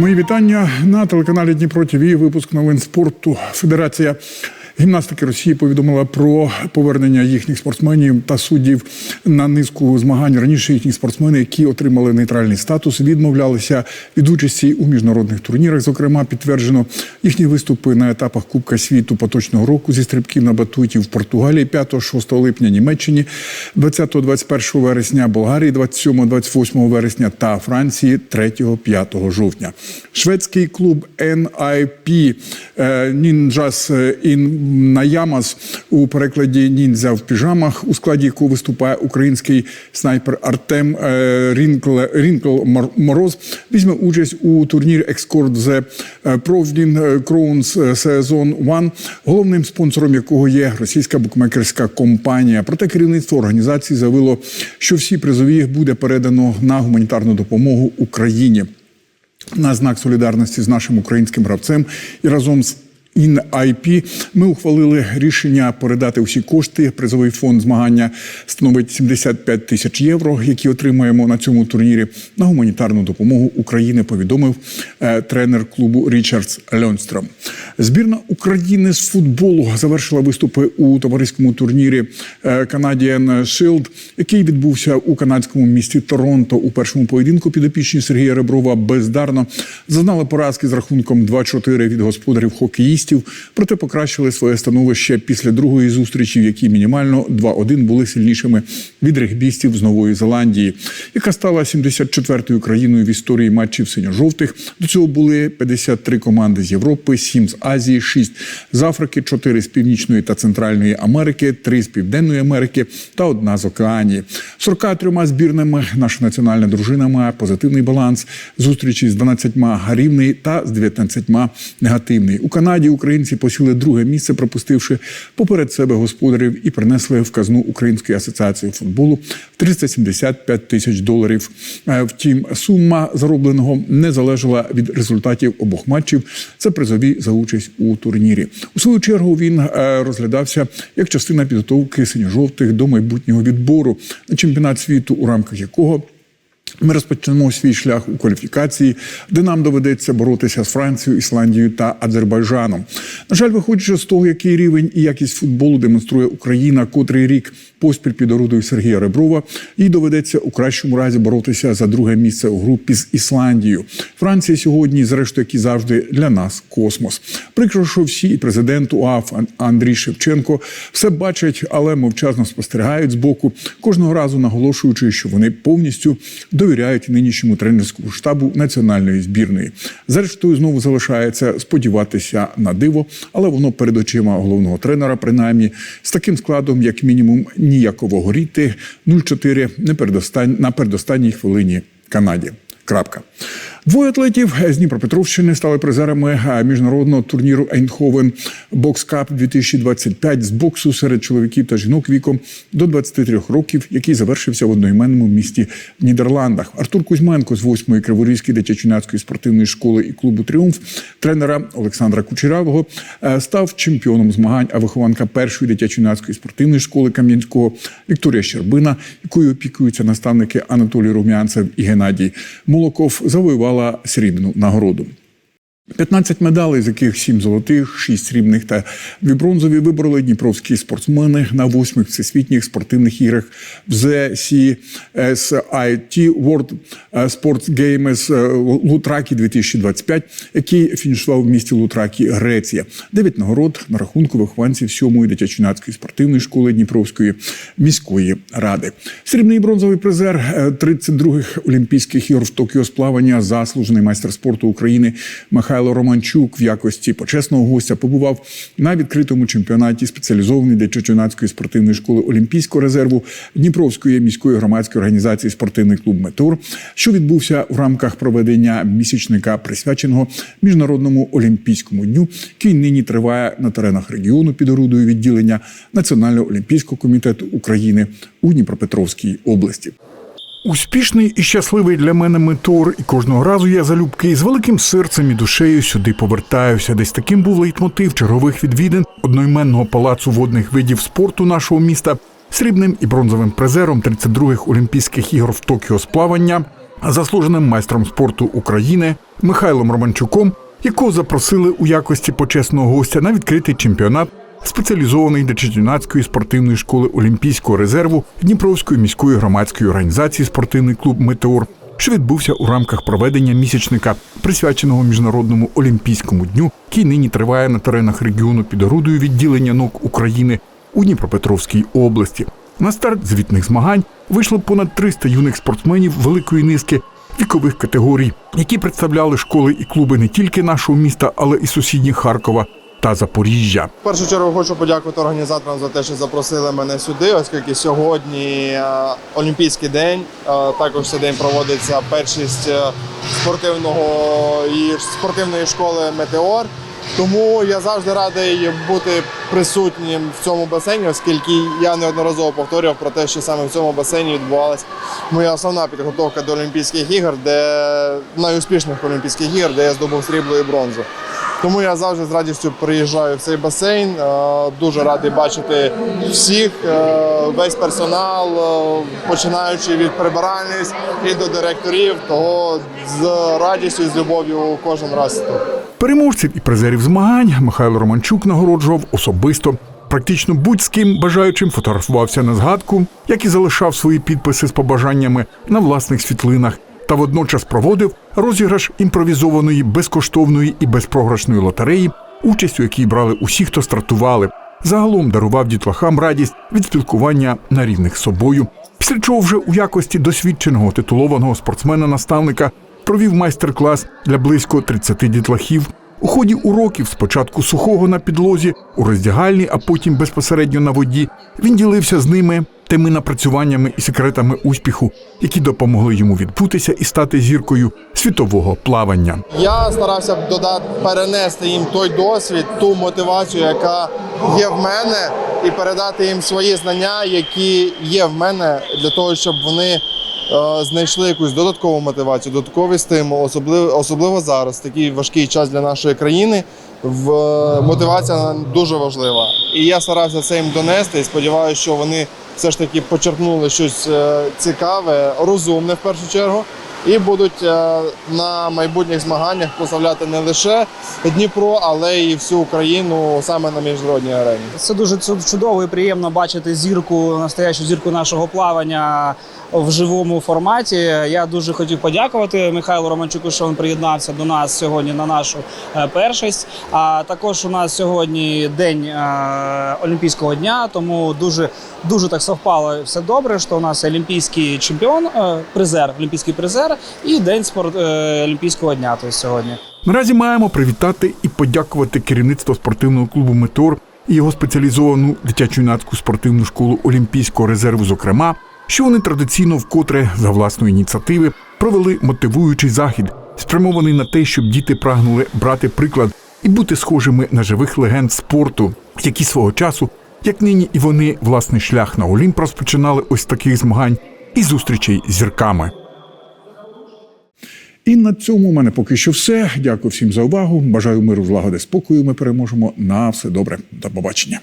Мої вітання на телеканалі Дніпро ТВ. Випуск новин спорту. Федерація гімнастики Росії повідомила про повернення їхніх спортсменів та суддів на низку змагань. Раніше їхні спортсмени, які отримали нейтральний статус, відмовлялися від участі у міжнародних турнірах. Зокрема, підтверджено їхні виступи на етапах Кубка світу поточного року зі стрибків на батуті в Португалії 5-6 липня, Німеччині 20-21 вересня, Болгарії 27-28 вересня та Франції 3-5 жовтня. Шведський клуб NIP е, Ninjas in Наямас у перекладі ніндзя в піжамах, у складі якого виступає український снайпер Артем е, Рінкл, Рінкл Мороз, візьме участь у турнірі Екскорт The Provdin Crowns Season 1, головним спонсором якого є російська букмекерська компанія. Проте керівництво організації заявило, що всі призові буде передано на гуманітарну допомогу Україні на знак солідарності з нашим українським гравцем і разом з InIP ми ухвалили рішення передати усі кошти. Призовий фонд змагання становить 75 тисяч євро, які отримаємо на цьому турнірі на гуманітарну допомогу України. Повідомив е, тренер клубу Річардс Льонстром. Збірна України з футболу завершила виступи у товариському турнірі е, Canadian Shield, який відбувся у канадському місті Торонто. У першому поєдинку підопічні Сергія Реброва бездарно зазнали поразки з рахунком 2-4 від господарів хокеїстів, проте покращили своє становище після другої зустрічі, в якій мінімально 2-1 були сильнішими від регбістів з Нової Зеландії, яка стала 74-ю країною в історії матчів синьо-жовтих. До цього були 53 команди з Європи, 7 з Азії, 6 з Африки, 4 з Північної та Центральної Америки, 3 з Південної Америки та одна з Океанії. 43 збірними наша національна дружина має позитивний баланс зустрічі з 12 рівний та з 19 негативний. У Канаді українці посіли друге місце, пропустивши поперед себе господарів і принесли в казну Української асоціації футболу 375 тисяч доларів. Е, Втім, сума заробленого не залежала від результатів обох матчів. Це призові за участь у турнірі. У свою чергу він е, розглядався як частина підготовки синьо-жовтих до майбутнього відбору на чемпіонат світу, у рамках якого ми розпочнемо свій шлях у кваліфікації, де нам доведеться боротися з Францією, Ісландією та Азербайджаном. На жаль, виходячи з того, який рівень і якість футболу демонструє Україна, котрий рік поспіль під орудою Сергія Реброва, їй доведеться у кращому разі боротися за друге місце у групі з Ісландією. Франція сьогодні, зрештою, як і завжди, для нас космос. Прикро, що всі і президент УАФ Андрій Шевченко все бачать, але мовчазно спостерігають збоку, кожного разу наголошуючи, що вони повністю довіряють нинішньому тренерському штабу національної збірної. Зрештою, знову залишається сподіватися на диво, але воно перед очима головного тренера, принаймні з таким складом, як мінімум, ніякового горіти 0-4 не передостань на передостанній хвилині Канаді. Крапка. Двоє атлетів з Дніпропетровщини стали призерами міжнародного турніру Ейнховен Бокс Кап 2025 з боксу серед чоловіків та жінок віком до 23 років, який завершився в одноіменному місті Нідерландах. Артур Кузьменко з 8-ї Криворізької дитячо-юнацької спортивної школи і клубу Тріумф тренера Олександра Кучерявого е, став чемпіоном змагань, а вихованка першої дитячо-юнацької спортивної школи Кам'янського Вікторія Щербина, якою опікуються наставники Анатолій Румянцев і Геннадій Молоков, завоювала срібну нагороду. 15 медалей, з яких 7 золотих, 6 срібних та 2 бронзові вибороли дніпровські спортсмени на восьмих всесвітніх спортивних іграх в ZCSIT World Sports Games е, Лутракі 2025, який фінішував в місті Лутракі, Греція. Дев'ять нагород на рахунку вихованців 7-ї дитячо-юнацької спортивної школи Дніпровської міської ради. Срібний і бронзовий призер е, 32-х Олімпійських ігор в Токіо з плавання, заслужений майстер спорту України Михайло Романчук в якості почесного гостя побував на відкритому чемпіонаті спеціалізованої дитячо-юнацької спортивної школи Олімпійського резерву Дніпровської міської громадської організації Спортивний клуб Метеор, що відбувся в рамках проведення місячника, присвяченого міжнародному олімпійському дню, який нині триває на теренах регіону під орудою відділення Національного олімпійського комітету України у Дніпропетровській області. Успішний і щасливий для мене метор, і кожного разу я залюбки з великим серцем і душею сюди повертаюся. Десь таким був лейтмотив чергових відвідин одноіменного палацу водних видів спорту нашого міста, срібним і бронзовим призером 32-х Олімпійських ігор в Токіо з плавання. заслуженим майстром спорту України Михайлом Романчуком, якого запросили у якості почесного гостя на відкритий чемпіонат спеціалізованої дитячо-юнацької спортивної школи Олімпійського резерву Дніпровської міської громадської організації спортивний клуб Метеор, що відбувся у рамках проведення місячника, присвяченого міжнародному олімпійському дню, який нині триває на теренах регіону під орудою відділення НОК України у Дніпропетровській області. На старт звітних змагань вийшло понад 300 юних спортсменів великої низки вікових категорій, які представляли школи і клуби не тільки нашого міста, але і сусідніх Харкова та Запоріжжя. В першу чергу хочу подякувати організаторам за те, що запросили мене сюди, оскільки сьогодні е, Олімпійський день. Е, Також цей день проводиться першість е, спортивного і спортивної школи Метеор. Тому я завжди радий бути присутнім в цьому басейні, оскільки я неодноразово повторював про те, що саме в цьому басейні відбувалася моя основна підготовка до Олімпійських ігор, де найуспішніших Олімпійських ігор, де я здобув срібло і бронзу. Тому я завжди з радістю приїжджаю в цей басейн. Е, Дуже радий бачити всіх, е, весь персонал, е, починаючи від прибиральниць і до директорів. Того з радістю і з любов'ю кожен раз. Переможців і призерів змагань Михайло Романчук нагороджував особисто. Практично будь з ким бажаючим фотографувався на згадку, як і залишав свої підписи з побажаннями на власних світлинах, та водночас проводив розіграш імпровізованої безкоштовної і безпрограшної лотереї, участь у якій брали усі, хто стартували. Загалом дарував дітлахам радість від спілкування на рівних з собою. Після чого вже у якості досвідченого титулованого спортсмена-наставника провів майстер-клас для близько 30 дітлахів. У ході уроків спочатку сухого на підлозі, у роздягальні, а потім безпосередньо на воді, він ділився з ними тими напрацюваннями і секретами успіху, які допомогли йому відбутися і стати зіркою світового плавання. Я старався додати перенести їм той досвід, ту мотивацію, яка є в мене, і передати їм свої знання, які є в мене, для того, щоб вони знайшли якусь додаткову мотивацію, додатковий стимул, особливо, особливо зараз, такий важкий час для нашої країни. В е, мотивація дуже важлива. І я старався це їм донести. І сподіваюся, що вони все ж таки почерпнули щось е, цікаве, розумне в першу чергу і будуть е, на майбутніх змаганнях прославляти не лише Дніпро, але й всю Україну саме на міжнародній арені. Це дуже чудово і приємно бачити зірку, настоящу зірку нашого плавання в живому форматі. Я дуже хотів подякувати Михайлу Романчуку, що він приєднався до нас сьогодні на нашу е, першість. А також у нас сьогодні день е, Олімпійського дня, тому дуже дуже так совпало все добре. Що у нас олімпійський чемпіон, е, призер, олімпійський призер і день спорт Олімпійського дня. Тобто сьогодні. Наразі маємо привітати і подякувати керівництво спортивного клубу Метеор і його спеціалізовану дитячо-юнацьку спортивну школу Олімпійського резерву, зокрема, що вони традиційно вкотре за власної ініціативи провели мотивуючий захід, спрямований на те, щоб діти прагнули брати приклад і бути схожими на живих легенд спорту, які свого часу, як нині і вони, власний шлях на Олімп розпочинали ось таких змагань і зустрічей з зірками. І на цьому у мене поки що все. Дякую всім за увагу. Бажаю миру, злагоди, спокою. Ми переможемо. На все добре. До побачення.